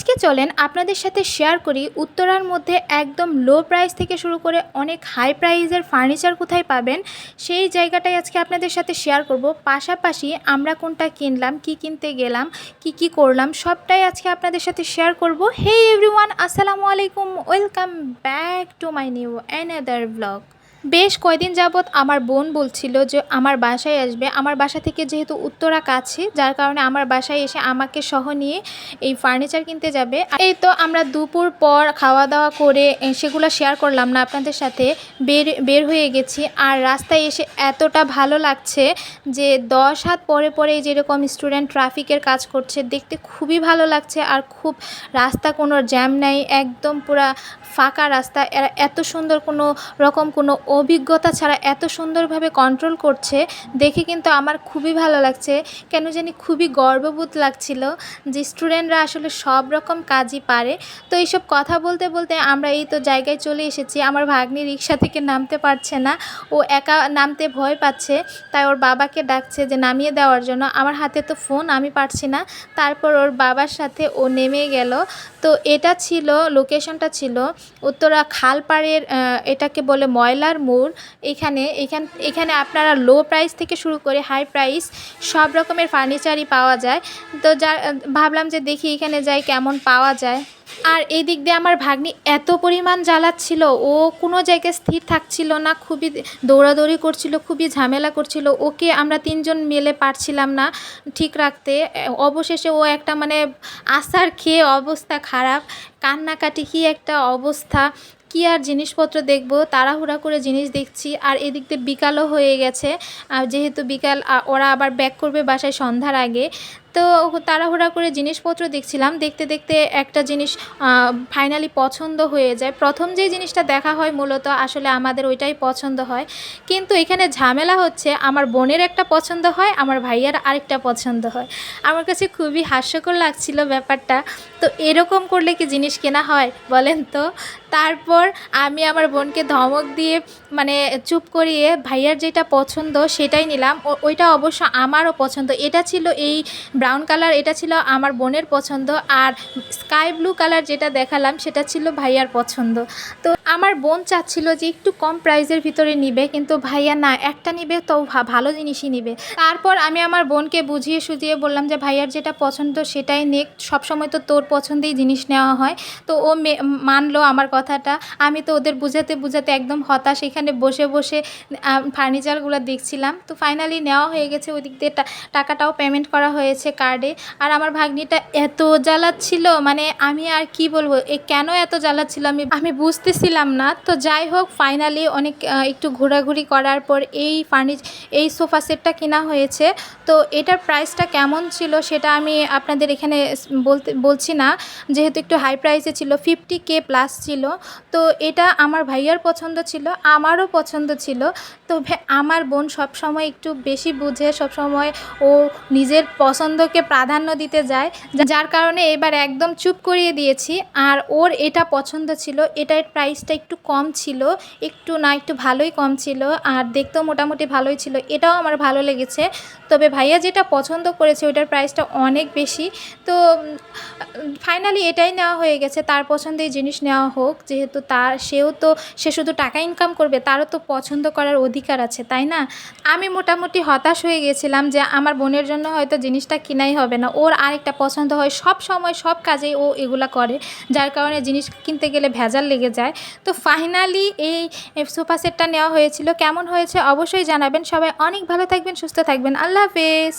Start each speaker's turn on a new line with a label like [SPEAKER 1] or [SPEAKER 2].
[SPEAKER 1] আজকে চলেন আপনাদের সাথে শেয়ার করি উত্তরার মধ্যে একদম লো প্রাইস থেকে শুরু করে অনেক হাই প্রাইসের ফার্নিচার কোথায় পাবেন সেই জায়গাটাই আজকে আপনাদের সাথে শেয়ার করব। পাশাপাশি আমরা কোনটা কিনলাম, কি কিনতে গেলাম, কি কি করলাম সবটাই আজকে আপনাদের সাথে শেয়ার করব। হে এভরিওয়ান আসসালামু আলাইকুম welcome back to my new another blog বেশ কয়দিন যাবৎ আমার বোন বলছিল যে আমার বাসায় আসবে। আমার বাসা থেকে যেহেতু উত্তরা কাছে, যার কারণে আমার বাসায় এসে আমাকে সহ নিয়ে এই ফার্নিচার কিনতে যাবে। এই তো আমরা দুপুর পর খাওয়া দাওয়া করে সেগুলো শেয়ার করলাম না আপনাদের সাথে। বের বের হয়ে গেছি আর রাস্তায় এসে এতটা ভালো লাগছে যে দশ হাত পরে পরে যেরকম স্টুডেন্ট ট্রাফিকের কাজ করছে, দেখতে খুবই ভালো লাগছে আর খুব রাস্তা কোনো জ্যাম নাই, একদম পুরা ফাঁকা রাস্তা। এত সুন্দর কোনো রকম কোনো অভিজ্ঞতা ছাড়া এত সুন্দরভাবে কন্ট্রোল করছে, দেখে কিন্তু আমার খুবই ভালো লাগছে। কেন জানি খুবই গর্ববোধ লাগছিল যে স্টুডেন্টরা আসলে সব রকম কাজই পারে। তো এইসব কথা বলতে বলতে আমরা এই তো জায়গায় চলে এসেছি, আমার ভাগ্নি রিক্সা থেকে নামতে পারছে না। ও একা নামতে ভয় পাচ্ছে, তাই ওর বাবাকে ডাকছে যে নামিয়ে দেওয়ার জন্য। আমার হাতে তো ফোন আমি পারছি না। তারপর ওর বাবার সাথে ও নেমে গেল। তো এটা ছিল লোকেশনটা ছিল উত্তরা খালপাড়ের এটাকে বলে ময়লার মোড়, এখানে, এখান, এখানে আপনারা লো প্রাইস থেকে শুরু করে হাই প্রাইস সব রকমের ফার্নিচারই পাওয়া যায়। তো যা, ভাবলাম যে দেখি এখানে যাই কেমন পাওয়া যায়। আর এই দিক দিয়ে আমার ভাগ্নি এত পরিমাণ জ্বালাচ্ছিল, ও কোনো জায়গায় স্থির থাকছিল না, খুবই দৌড়াদৌড়ি করছিল, খুবই ঝামেলা করছিল। ওকে আমরা তিনজন মিলে পারছিলাম না ঠিক রাখতে। অবশেষে ও একটা মানে আসার খেয়ে অবস্থা খারাপ, কান্নাকাটি কি একটা অবস্থা। কি আর জিনিসপত্র দেখব, তাড়াহুড়া করে জিনিস দেখছি, আর এদিক দিয়ে বিকালও হয়ে গেছে। আর যেহেতু বিকাল ওরা আবার ব্যাক করবে বাসায় সন্ধ্যার আগে। তো তাড়াহুড়া করে জিনিসপত্র দেখছিলাম। দেখতে দেখতে একটা জিনিস ফাইনালি পছন্দ হয়ে যায়। প্রথম যে জিনিসটা দেখা হয় মূলত আসলে আমাদের ওইটাই পছন্দ হয়। কিন্তু এখানে ঝামেলা হচ্ছে, আমার বোনের একটা পছন্দ হয়, আমার ভাইয়ার আরেকটা পছন্দ হয়। আমার কাছে খুবই হাস্যকর লাগছিল ব্যাপারটা। তো এরকম করলে কি জিনিস কেনা হয় বলেন তো? তারপর আমি আমার বোনকে ধমক দিয়ে মানে চুপ করিয়ে ভাইয়ার যেটা পছন্দ সেটাই নিলাম। ওইটা অবশ্য আমারও পছন্দ। এটা ছিল এই ব্রাউন কালার, এটা ছিল আমার বোনের পছন্দ, আর স্কাই ব্লু কালার যেটা দেখালাম সেটা ছিল ভাইয়ার পছন্দ। তো আমার বোন চাচ্ছিল যে একটু কম প্রাইসের ভিতরে নিবে, কিন্তু ভাইয়া না, একটা নিবে তো ভালো জিনিসই নিবে। তারপর আমি আমার বোনকে বুঝিয়ে সুঝিয়ে বললাম যে ভাইয়ার যেটা পছন্দ সেটাই নে সবসময় তো তোর পছন্দেই জিনিস নেওয়া হয়। তো ও মানলো আমার কথাটা। আমি তো ওদের বুঝাতে বুঝাতে একদম হতাশ, এখানে বসে বসে ফার্নিচারগুলো দেখছিলাম। তো ফাইনালি নেওয়া হয়ে গেছে ওই দিক দিয়ে টাকাটাও পেমেন্ট করা হয়েছে কার্ডে আর আমার ভাগ্নিটা এত জ্বালাচ্ছিল মানে আমি আর কি বলব, এ কেন এত জ্বালাচ্ছিল আমি আমি বুঝতেছিলাম না। তো যাই হোক ফাইনালি অনেক একটু ঘোরাঘুরি করার পর এই ফার্নিচ এই সোফা সেটটা কেনা হয়েছে। তো এটার প্রাইসটা কেমন ছিল সেটা আমি আপনাদের এখানে বলতে, বলছি না। যেহেতু একটু হাই প্রাইসে ছিল ফিফটি কে প্লাস ছিল। তো এটা আমার ভাইয়ার পছন্দ ছিল, আমারও পছন্দ ছিল। তো আমার বোন সব সময় একটু বেশি বুঝে সব সময় ও নিজের পছন্দকে প্রাধান্য দিতে যায়। যার কারণে এবার একদম চুপ করিয়ে দিয়েছি। আর ওর এটা পছন্দ ছিল, এটার প্রাইসটা একটু কম ছিল, একটু না, একটু ভালোই কম ছিল, আর দেখতেও মোটামুটি ভালোই ছিল। এটাও আমার ভালো লেগেছে। তবে ভাইয়া যেটা পছন্দ করেছে ওটার প্রাইসটা অনেক বেশি। তো ফাইনালি এটাই নেওয়া হয়ে গেছে। তার পছন্দের জিনিস নেওয়া হোক, যেহেতু তার, সেও তো, সে শুধু টাকা ইনকাম করবে, তারও তো পছন্দ করার অধিকার আছে, তাই না? আমি মোটামুটি হতাশ হয়ে গেছিলাম যে আমার বোনের জন্য হয়তো জিনিসটা কিনাই হবে না। ওর আরেকটা পছন্দ হয়, সব সময় সব কাজেই ও এগুলা করে, যার কারণে জিনিস কিনতে গেলে ভেজাল লেগে যায়। তো ফাইনালি এই সোফা সেটটা নেওয়া হয়েছিল। কেমন হয়েছে অবশ্যই জানাবেন। সবাই অনেক ভালো থাকবেন, সুস্থ থাকবেন। আল্লাহ হাফেজ।